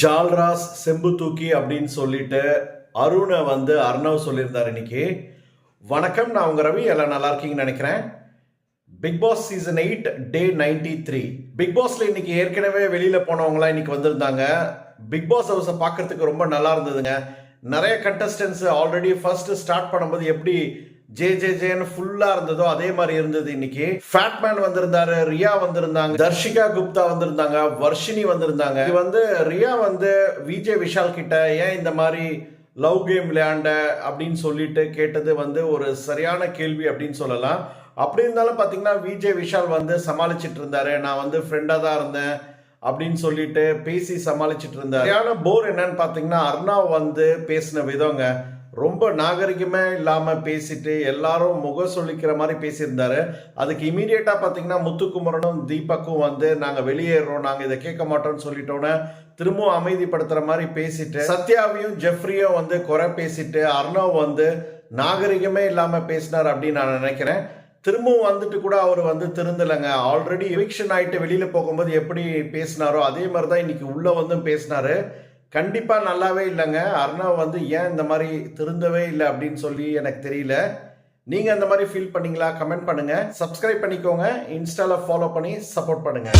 ஜால்ராஸ் செம்பு தூக்கி அப்படின்னு சொல்லிட்டு அருணை வந்து அர்ணவ் சொல்லியிருந்தார் இன்னைக்கு. வணக்கம் நான் உங்கள் ரவி. எல்லாம் நல்லா இருக்கீங்கன்னு நினைக்கிறேன். Bigg Boss season eight day ninety three Bigg பாஸில் இன்னைக்கு ஏற்கனவே வெளியில் போனவங்களாம் இன்னைக்கு வந்திருந்தாங்க. பிக் பாஸ் ஹவுஸை பார்க்கறதுக்கு ரொம்ப நல்லா இருந்ததுங்க. நிறைய கண்டஸ்டன்ஸ் ஆல்ரெடி ஃபர்ஸ்ட் ஸ்டார்ட் பண்ணும்போது எப்படி ஜே ஜே ஜேன்னு ஃபுல்லா இருந்ததோ அதே மாதிரி இருந்தது இன்னைக்கு. ஃபேட்மேன் வந்திருந்தாரு ரியா வந்திருந்தாங்க தர்ஷிகா குப்தா வந்திருந்தாங்க வர்ஷினி வந்திருந்தாங்க. இது வந்து ரியா வந்து விஜய் விஷால் கிட்ட ஏன் இந்த மாதிரி லவ் கேம் விளையாண்ட அப்படின்னு சொல்லிட்டு கேட்டது வந்து ஒரு சரியான கேள்வி அப்படின்னு சொல்லலாம். அப்படி இருந்தாலும் பார்த்தீங்கன்னா விஜய் விஷால் வந்து சமாளிச்சிட்டு இருந்தாரு. நான் வந்து ஃப்ரெண்டாக தான் இருந்தேன் அப்படின்னு சொல்லிட்டு பேசி சமாளிச்சிட்டு இருந்தாரு. சரியான போர் என்னன்னு பார்த்தீங்கன்னா அர்ணா வந்து பேசின விதங்க. ரொம்ப நாகரிகமே இல்லாமல் பேசிட்டு எல்லாரும் முக சொல்லிக்கிற மாதிரி பேசியிருந்தாரு. அதுக்கு இமீடியட்டாக பார்த்தீங்கன்னா முத்துக்குமரனும் தீபக்கும் வந்து நாங்கள் வெளியேறோம் நாங்கள் இதை கேட்க மாட்டோம்னு சொல்லிட்டோன்னே திரும்பவும் அமைதிப்படுத்துகிற மாதிரி பேசிட்டு சத்யாவையும் ஜெஃப்ரியும் வந்து குறை பேசிட்டு அர்ணவ் வந்து நாகரிகமே இல்லாமல் பேசினார் அப்படின்னு நான் நினைக்கிறேன். திரும்பவும் வந்துட்டு கூட அவர் வந்து திருந்தலைங்க. ஆல்ரெடி எவிக்ஷன் ஆகிட்டு வெளியில் போகும்போது எப்படி பேசினாரோ அதே மாதிரி தான் இன்னைக்கு உள்ளே வந்தும் பேசினாரு. கண்டிப்பாக நல்லாவே இல்லைங்க. அர்ணவ் வந்து ஏன் இந்த மாதிரி திருந்தவே இல்லை அப்படின்னு சொல்லி எனக்கு தெரியல. நீங்கள் அந்த மாதிரி ஃபீல் பண்ணீங்களா? கமெண்ட் பண்ணுங்கள் சப்ஸ்கிரைப் பண்ணிக்கோங்க. இன்ஸ்டாவில் ஃபாலோ பண்ணி சப்போர்ட் பண்ணுங்கள்